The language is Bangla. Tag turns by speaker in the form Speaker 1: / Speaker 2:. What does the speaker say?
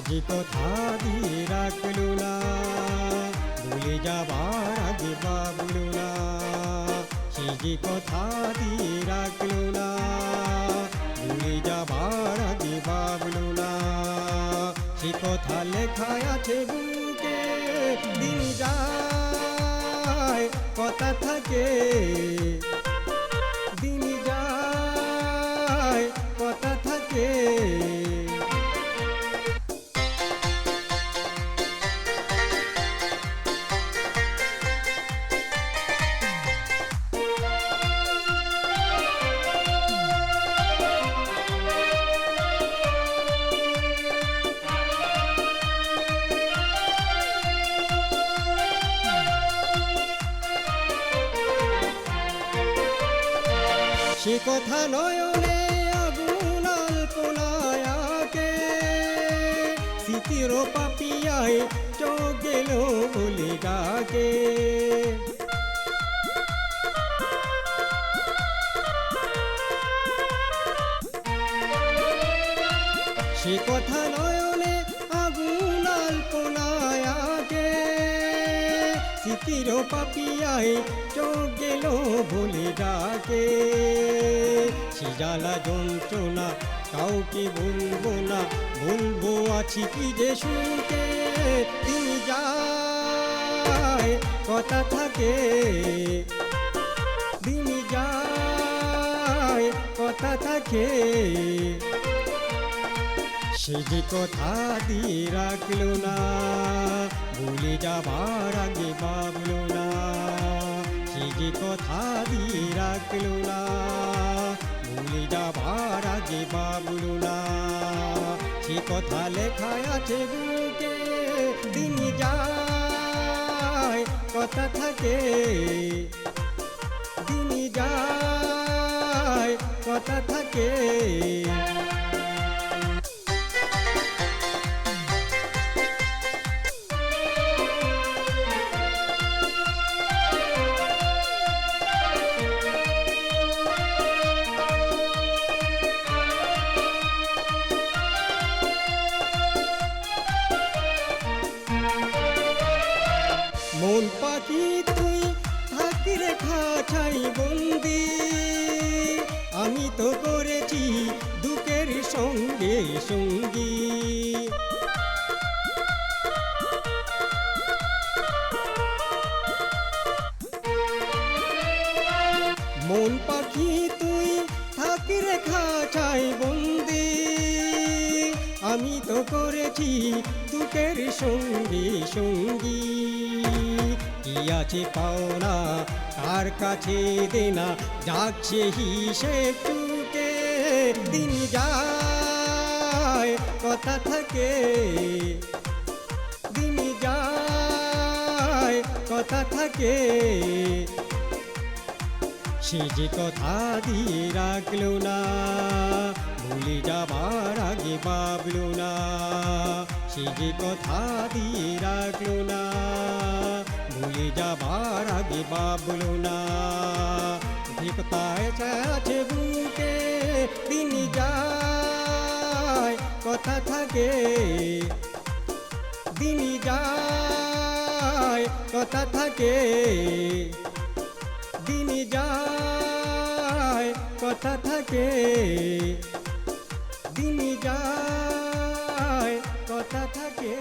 Speaker 1: যে কথা দিয়ে রাখল ভুলে যাবার আগে ভাবলো না সে যে কথা দিয়ে রাখল ভুলে যাবার আগে ভাবলো না সে কথা লেখা আছে বুকে, দিন যায়, কথা থাকে। সে কথা নয়নে আগুন আলপনায়াকে স্মৃতির পাপিয়ায় চোখ গেল বলে সে কথা নয়নে স্মৃতির পাপিয়ায় চোখ গেল বলে ডাকে। সে জ্বালা যন্ত্রণা, কাউকে বলব না, বলব আছি কি যে শুনতে তিনি যায়, কথা থাকে, দিন যায়, কথা থাকে। সে যে কথা দিয়ে রাখল না, ভুলে যাবার আগে ভাবলো না। সে যে কথা দিয়ে রাখল না, ভুলে যাবার আগে ভাবলো না। সে কথা লেখা আছে বুকে, দিন যায়, কথা থাকে। দিন যায়, কথা থাকে। মন পাখি তুই থাকি রেখা ছাই বন্দি। আমি তো করেছি দুঃখের সঙ্গে সঙ্গী। মন পাখি তুই থাকি রেখা ছাই বন্দি। আমি তো করেছি দুঃখের সঙ্গে সঙ্গী। আছে পাওনা কার কাছে দেনা, যাচ্ছে হিসেব চুকে দিন যায়, কথা থাকে। দিন যায়, কথা থাকে। সে যে কথা দিয়ে রাখল না, ভুলে যাবার আগে ভাবলো না। সে যে কথা দিয়ে রাখল না। ভুলে যাবার আগে ভাবলো না। ভিকতায় আছে বুকে দিন যায়, কথা থাকে। দিন যায়, কথা থাকে। দিন যায়, কথা থাকে। দিন যায়, কথা থাকে।